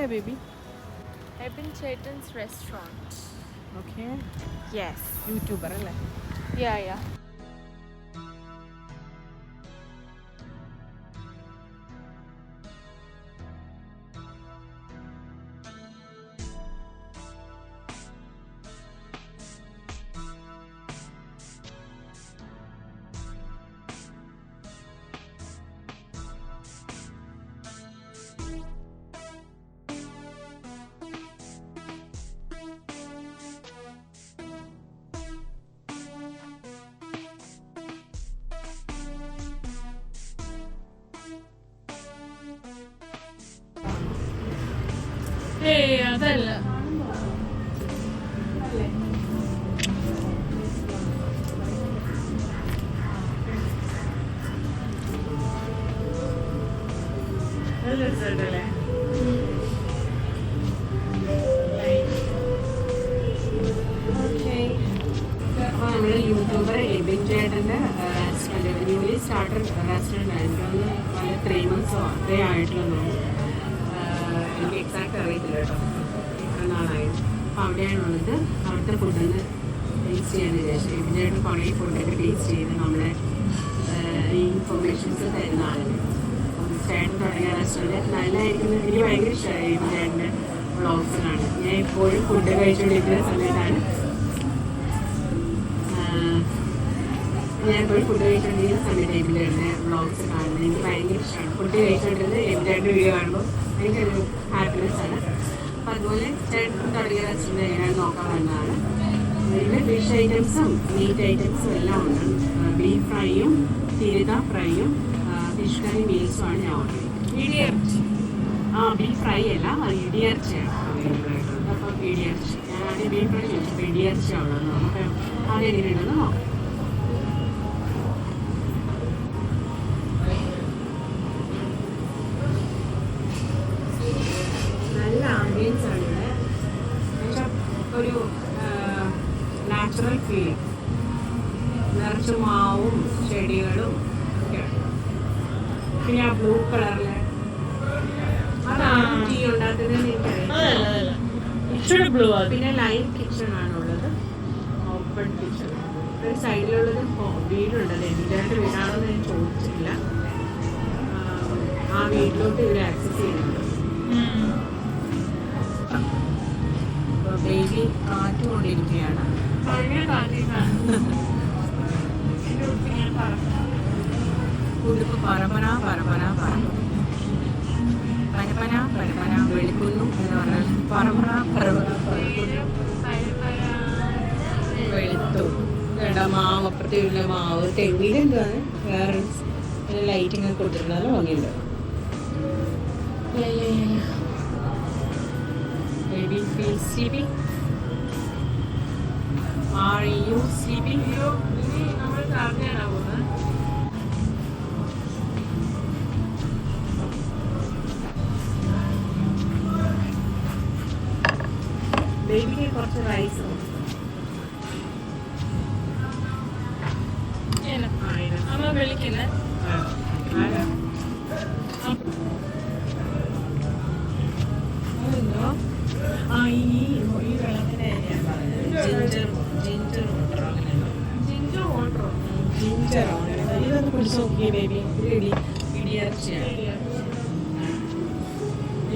Where baby? I've been Chaitan's restaurant. Okay. Yes. YouTuber, right? Yeah, yeah. ഏയ് അപ്പോൾ അവിടെയാണുള്ളത്. അവിടുത്തെ ഫുഡൊന്ന് taste ചെയ്യാൻ വിചാരിച്ചു. ഇതിനായിട്ട് കുറേ ഫുഡൊക്കെ ടേസ്റ്റ് ചെയ്ത് നമ്മളെ ഇൻഫർമേഷൻസ് തരുന്ന ആളുകൾ? അപ്പം ചേട്ടൻ തുടങ്ങിയ റെസ്റ്റോറന്റ് നല്ലതായിരിക്കും എനിക്ക് ഭയങ്കര ഇഷ്ടമായി ചേട്ടന്റെ വ്ളോഗ്സ് ഞാൻ എപ്പോഴും ഫുഡ് കഴിച്ചുകൊണ്ടിരിക്കുന്ന സമയത്താണ് ഞാൻ എപ്പോഴും ഫുഡ് കഴിച്ചുകൊണ്ടിരിക്കുന്ന സമയത്ത് എബിലേന്റെ വ്ളോഗ്സ് കാണുന്നത് എനിക്ക് ഭയങ്കര ഇഷ്ടമാണ്. ഫുഡ് കഴിച്ചുകൊണ്ടിരുന്നത് എബിലേന്റെ വീഡിയോ കാണുമ്പോൾ എനിക്കൊരു ഹാപ്പിനെസ് ആണ്. അപ്പം അതുപോലെ ചേട്ടൻ തുടങ്ങിയ റെസ്റ്റോറന്റ് എങ്ങനെയാണ് നോക്കാൻ വേണ്ടതാണ് ഇതിൽ ഫിഷ് ഐറ്റംസും മീറ്റ് ഐറ്റംസും എല്ലാം ഉണ്ട്. ബീഫ് ഫ്രൈയും തിരുത ഫ്രൈയും ഫിഷ് കറി മീൽസുമാണ് ഞാൻ ഓർഡർ ചെയ്തത് ആ ബീഫ് ഫ്രൈ അല്ല ഇടിയർച്ചയാണ്. അപ്പം ഇടിയർച്ച. ഞാൻ ബീഫ് ഫ്രൈ ചോദിച്ചപ്പോൾ ഇടിയർച്ച ഉള്ളത്? നമുക്ക് അതെങ്ങനെയുണ്ടെന്ന് നോക്കാം നല്ല ആംബിയൻസ് ആണ് ഇവിടെ എന്നുവെച്ചാൽ ഒരു നാച്ചുറൽ ഫീലിംഗ് നിറച്ച് മാവും ചെടികളും ഒക്കെയാണ് പിന്നെ ആ ബ്ലൂ കളറിലെ അതാണ് ടീ എനിക്കറിയാം പിന്നെ ലൈറ്റ് കിച്ചൺ ആണുള്ളത് ഓപ്പൺ കിച്ചൺ ഒരു സൈഡിലുള്ളത് വീടുണ്ടല്ലോ എന്തിനായിട്ട് വീടാണെന്ന് ഞാൻ ചോദിച്ചില്ല ആ, വീട്ടിലോട്ട് ഇവർ ആക്സസ് ചെയ്യുന്നുണ്ട്. അപ്പോൾ ബേബി കാറ്റുകൊണ്ടിരിക്കുകയാണ്. ഉടുപ്പ് പറമന പറമന പറക്കും പനപ്പന പനപ്പന വെളുക്കുന്നു എന്ന് പറഞ്ഞാൽ പറമണ പറക്കുന്നു വെളുത്തു കേട്ടോ മാവ് അപ്പുറത്തെ മാവ് തെങ്ങിലെന്താണ് വേറെ ലൈറ്റിംഗ് ഒക്കെ നല്ല ഭംഗിയുണ്ട്. Maybe feel sleepy. Are you sleeping? നമ്മൾ കറങ്ങാനാ കുറച്ച് അമ്മ ഈ ഈ വെള്ളത്തിന് ഞാൻ ginger ginger ginger water ginger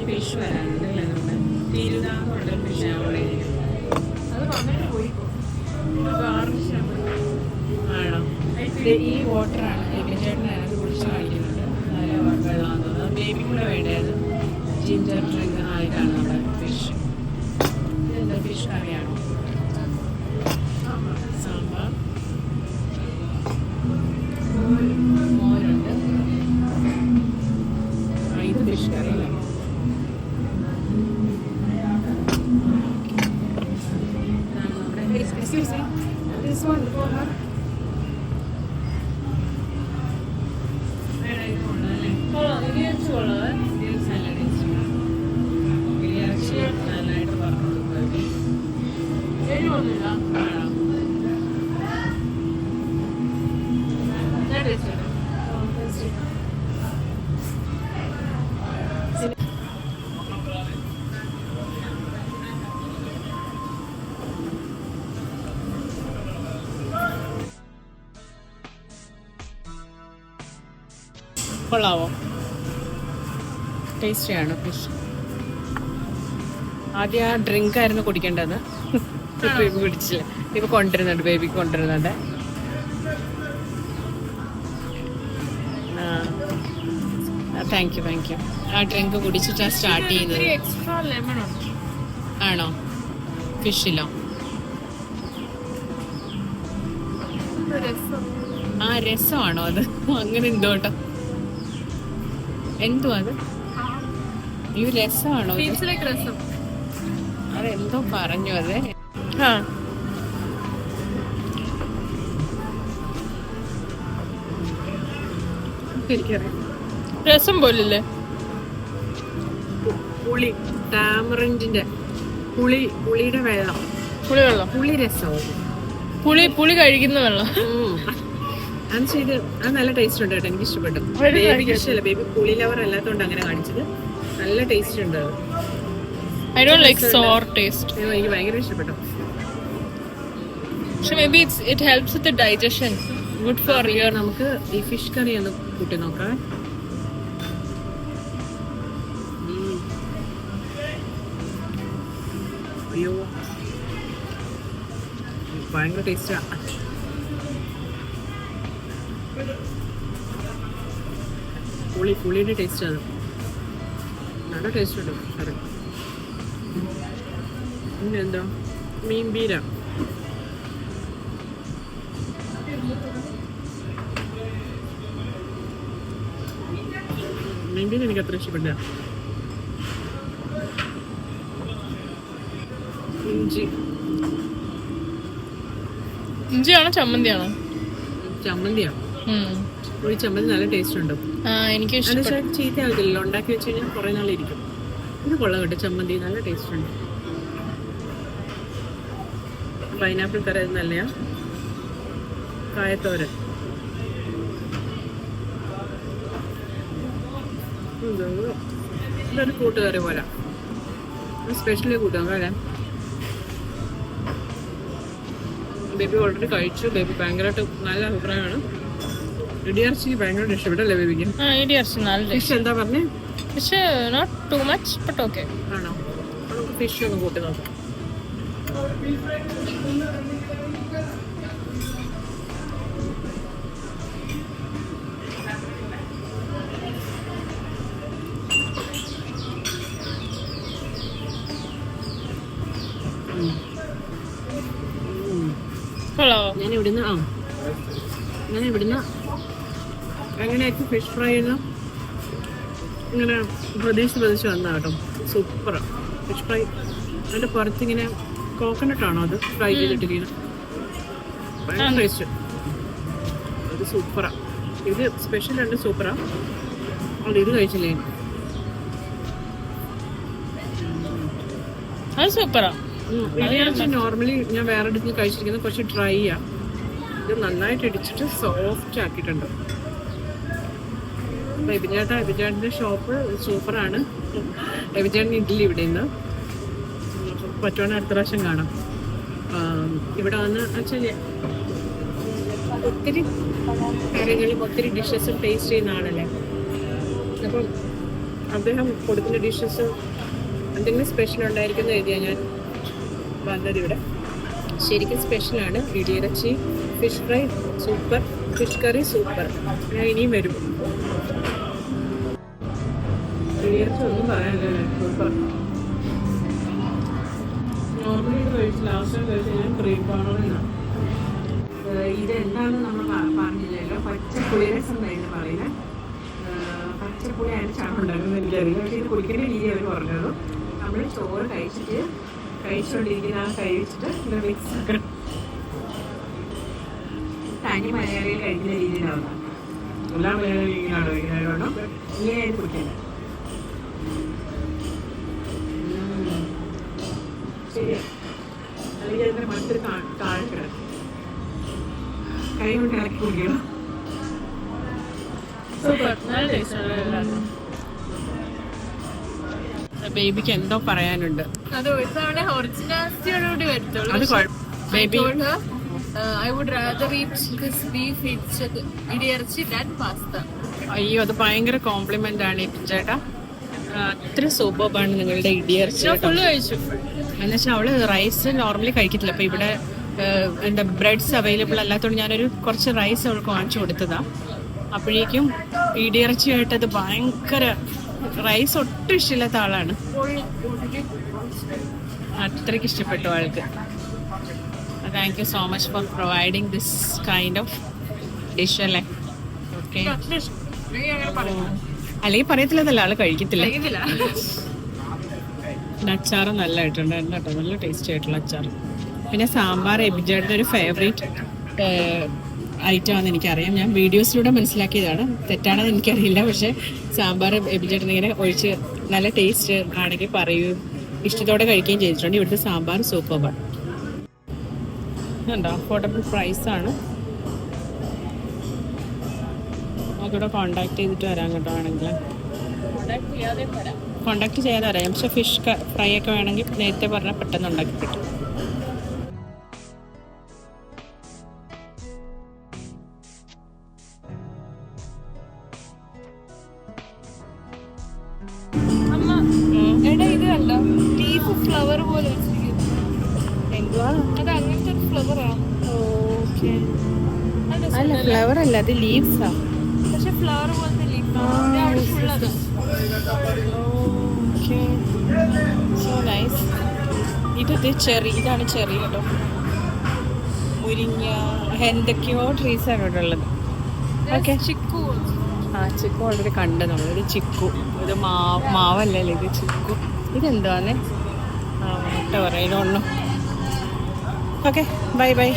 fish വരാനുണ്ട് അല്ലേ നമ്മുടെ തിരുതാന്നുള്ള ഫിഷ് അവിടെ ഈ വാട്ടറാണ് ചേട്ടനാണ് കുടിച്ച് കാണിക്കുന്നുണ്ട് വെള്ളമാണെന്ന് തോന്നുന്നു ബേബി കൂടെ ജിഞ്ചർ ഡ്രിങ്ക് ആയിട്ടാണ് കൊള്ളാവോ? ടേസ്റ്റിയാണ് ഫിഷ് ആദ്യം ആ ഡ്രിങ്ക് ആയിരുന്നു കുടിക്കേണ്ടത്. ബേബി കുടിച്ചില്ല ഇപ്പൊ കൊണ്ടുവരുന്നുണ്ട് ബേബിക്ക് കൊണ്ടുവരുന്നുണ്ട്. താങ്ക് യു താങ്ക് യു ആ ഡ്രിങ്ക് കുടിച്ചിട്ടാ സ്റ്റാർട്ട് ചെയ്യുന്നത്. ആണോ? ഫിഷിലോ ആ രസമാണോ അത്? അങ്ങനെ എന്തോ കേട്ടോ. എന്തോ അത്? ഈ രസമാണോ അതെന്തോ പറഞ്ഞു അത്. എനിക്കറിയാം. രസം പോലില്ലേ? പുളി ടാമറിന്റെ പുളി പുളിയുടെ വെള്ളം. പുളി വെള്ളം. പുളി രസവും പുളി പുളി കഴിക്കുന്ന വെള്ളം. അത് ചെയ്ത് അത് നല്ല ടേസ്റ്റ് ഉണ്ട് കേട്ടോ എനിക്ക് ഇഷ്ടപ്പെട്ടു ബേബി ബേബിക്ക്. ഇഷ്ടമല്ല ബേബി പുളി ലവർ അല്ലാത്തതുകൊണ്ട് അങ്ങനെ കാണിച്ചത്. നല്ല ടേസ്റ്റ് ഉണ്ട് I don't like sour taste എനിക്ക് ഭയങ്കര ഇഷ്ടപ്പെട്ടു. പക്ഷെ maybe it's it helps with digestion good for your നമുക്ക് ഈ ഫിഷ് കറി ഒന്ന് കൂട്ടി നോക്കാം. അയ്യോ. ഭയങ്കര ടേസ്റ്റാ പുളി പുളിയുടെ ടേസ്റ്റ് അത്. നല്ല ടേസ്റ്റ് ഉണ്ട്. കറി പിന്നെ എന്താ? മീൻ ബീര. മീൻ ബീര എനിക്ക് അത്ര ഇഷ്ടപ്പെട്ടില്ല ഇഞ്ചി. ഇഞ്ചിയാണോ ചമ്മന്തിയാണോ? ചമ്മന്തിയാണ് ഒരു ചമ്മന്തി നല്ല ടേസ്റ്റ് ഉണ്ട്. എനിക്ക് ഇഷ്ടപ്പെട്ടു. ചീത്ത ആകത്തില്ലല്ലോ ഉണ്ടാക്കി വെച്ച് കഴിഞ്ഞാൽ കുറെ നാളിരിക്കും. ഇത് കൊള്ളാം കേട്ടോ ചമ്മന്തി. നല്ല ടേസ്റ്റ് ഉണ്ട്. പൈനാപ്പിൾ കറി അത് നല്ലയാ കായത്തോരൻ. ഇത് ഇതൊരു കൂട്ടുകറി പോലെ. സ്പെഷ്യലി കൂട്ടുക അല്ലേ? ബേബി ഓൾറെഡി കഴിച്ചു. ബേബി ഭയങ്കരമായിട്ട് നല്ല അഭിപ്രായമാണ്. ഇടിയർച്ചി ഭയങ്കരമായിട്ട് ഇഷ്ടപ്പെട്ടല്ലേ ബേബിക്ക്? ആ ഇടി ഇറച്ചി നല്ല ഫിഷ് എന്താ പറഞ്ഞേ? Fish not too much but okay ആണോ? നമുക്ക് ഫിഷ് ഒന്ന് കൂട്ടി നോക്കാം. ഞാൻ ഇവിടുന്ന് ആ. ഞാൻ ഇവിടുന്ന് എങ്ങനെയായിരിക്കും ഫിഷ് ഫ്രൈ എല്ലാം ഇങ്ങനെ പ്രതീക്ഷിച്ച് പ്രതീക്ഷിച്ച് വന്നാട്ടോ സൂപ്പറാണ് ഫിഷ് ഫ്രൈ അതിന്റെ പുറത്തിങ്ങനെ കോക്കനട്ട് ആണോ അത്? ഫ്രൈ ചെയ്തിട്ടിരിക്കുന്നത്. ഭയങ്കര ടേസ്റ്റ് അത് സൂപ്പറാ. ഇത് സ്പെഷ്യൽ ഉണ്ട് സൂപ്പറാ. അത് ഇത് കഴിച്ചില്ലേ? അത് സൂപ്പറാ. ബിരിയാണി നോർമലി ഞാൻ വേറെ അടുത്ത് കഴിച്ചിരിക്കുന്നത് കുറച്ച് ഡ്രൈ ആ. ഇത് നന്നായിട്ട് ഇടിച്ചിട്ട് സോഫ്റ്റ് ആക്കിയിട്ടുണ്ട്. അപ്പൊ എബിചേട്ട എബിചേട്ടന്റെ ഷോപ്പ് സൂപ്പറാണ്. എബിചേട്ടൻ ഇഡ്ഡലി ഇവിടെ നിന്ന് പറ്റുവാണെങ്കിൽ അടുത്ത പ്രാവശ്യം കാണാം ഇവിടെ വന്ന് ആക്ച്വലി ഒത്തിരി കാര്യങ്ങളും ഒത്തിരി ഡിഷസും ടേസ്റ്റ് ചെയ്യുന്ന ആളല്ലേ? അപ്പം അദ്ദേഹം കൊടുക്കുന്ന ഡിഷസ് എന്തെങ്കിലും സ്പെഷ്യൽ ഉണ്ടായിരിക്കുന്ന എഴുതിയാൽ ഞാൻ വന്നത് ഇവിടെ. ശരിക്കും സ്പെഷ്യലാണ് ഇടിയിറച്ചി fish fry super fish curry super ഞാൻ ഇനിയും വരും. ഇടിയിറച്ചി ഒന്നും പറയാനില്ല. സൂപ്പർ നോർമലി ലാസ്റ്റ് ടൈം ഞാൻ ക്രീം പാണോന്നാണ് ഇതെന്താണെന്ന് നമ്മൾ പറഞ്ഞില്ലല്ലോ. പച്ചപ്പുളി രസം എന്നായിരുന്നു പറയുന്നത് പച്ചപ്പുളി അരച്ചാണ് ഉണ്ടാക്കുന്നത് എനിക്കറിയില്ല. പക്ഷേ ഇത് കുടിക്കേണ്ട രീതി അവർ പറഞ്ഞത്. നമ്മൾ ചോറ് കഴിച്ചിട്ട് കഴിച്ചുകൊണ്ടിരിക്കുന്ന ആ കഴിച്ചിട്ട് ഇത് മിക്സ് ആക്കണം. തനി മലയാളികൾ കഴിക്കുന്ന രീതിയിലാണ് എല്ലാ മലയാളികളും ഇങ്ങനെയായിട്ട് കുടിക്കേണ്ടത് ശരി അല്ലെങ്കിൽ അതിന്റെ മറ്റൊരു താഴെ കിടക്കും കൈ കൊണ്ട് ഇറക്കി കുടിക്കണം. ബേബിക്ക് എന്തോ പറയാനുണ്ട്. അത് ഒരു തവണ ഒറിജിനാലിറ്റിയോടുകൂടി വരത്തുള്ളൂ. Baby I would rather eat this beef idiyirachi than pasta അയ്യോ അത് ഭയങ്കര കോംപ്ലിമെന്റ് ആണ് ഈ ചേട്ടാ അത്ര സൂപ്പർബാണ് നിങ്ങളുടെ ഇടിയർച്ച ഫുള്ള് കഴിച്ചു. എന്നുവെച്ചാൽ അവൾ റൈസ് നോർമലി കഴിക്കത്തില്ല. അപ്പൊ ഇവിടെ എന്താ ബ്രെഡ്സ് അവൈലബിൾ അല്ലാത്തതുകൊണ്ട് ഞാനൊരു കുറച്ച് റൈസ് അവൾക്ക് വാങ്ങിച്ചു കൊടുത്തതാ. അപ്പോഴേക്കും ഇടിയിറച്ചിയായിട്ട് അത് ഭയങ്കര റൈസ് ഒട്ടും ഇഷ്ടമില്ലാത്ത ആളാണ്. അത്രയ്ക്ക് ഇഷ്ടപ്പെട്ടു ആൾക്ക് thank you so much for providing this kind of dish അല്ലേ? ഓക്കെ അല്ലെങ്കിൽ പറയത്തില്ലതല്ല ആൾ കഴിക്കത്തില്ല. പിന്നെ നല്ല നല്ലതായിട്ടുണ്ടായിരുന്നു കേട്ടോ നല്ല ടേസ്റ്റി ആയിട്ടുള്ള അച്ചാർ പിന്നെ സാമ്പാർ എബിജയുടെ ഒരു ഫേവറേറ്റ് ഐറ്റം ആണെന്ന് എനിക്കറിയാം. ഞാൻ വീഡിയോസിലൂടെ മനസ്സിലാക്കിയതാണ്. തെറ്റാണെന്ന് എനിക്കറിയില്ല. പക്ഷേ സാമ്പാർ എബിജാട്ടിന് ഇങ്ങനെ ഒഴിച്ച് നല്ല ടേസ്റ്റ് ആണെങ്കിൽ പറയുകയും ഇഷ്ടത്തോടെ കഴിക്കുകയും ചെയ്തിട്ടുണ്ട്. ഇവിടുത്തെ സാമ്പാർ സൂപ്പർബാണ് ഉണ്ടോ അഫോർഡബിൾ ആണ്. നമുക്കിവിടെ കോണ്ടാക്ട് ചെയ്തിട്ട് വരാം കേട്ടോ ആണെങ്കിൽ കോണ്ടാക്ട് ചെയ്യാതെ അറിയാം പക്ഷെ ഫിഷ് ഫ്രൈ ഒക്കെ വേണമെങ്കിൽ നേരത്തെ പറഞ്ഞാൽ പെട്ടെന്ന് ഉണ്ടാക്കി കിട്ടും. ഫ്ലവർ പോലെ എന്തുവാ? അത് അങ്ങനത്തെ ഒരു ഫ്ലവറാണ് ഓക്കെ. അല്ല ഫ്ലവർ അല്ല അത് ലീവ്സാ പക്ഷെ ഫ്ലവർ പോലത്തെ ലീഫ് അവിടെ ഫുൾ അത് ഓക്കെ സോ നൈസ് ഇത് ചെറി ഇതാണ് ചെറി കേട്ടോ. മുരിങ്ങ എന്തൊക്കെയോ ട്രീസ് ആണ് ഇവിടെ ഉള്ളത്. ഓക്കെ ചിക്കു. ആ ചിക്കു ഓൾറെഡി കണ്ടു നമ്മൾ ഇത് ചിക്കു. ഇത് മാവ് മാവല്ലേ ഇത് ചിക്കു? ഇതെന്താന്ന് ആ മുട്ട പറയുന്നു okay bye bye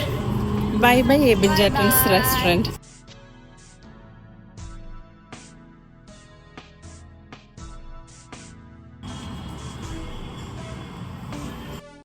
bye bye Ebin ജാറ്റൻസ് restaurant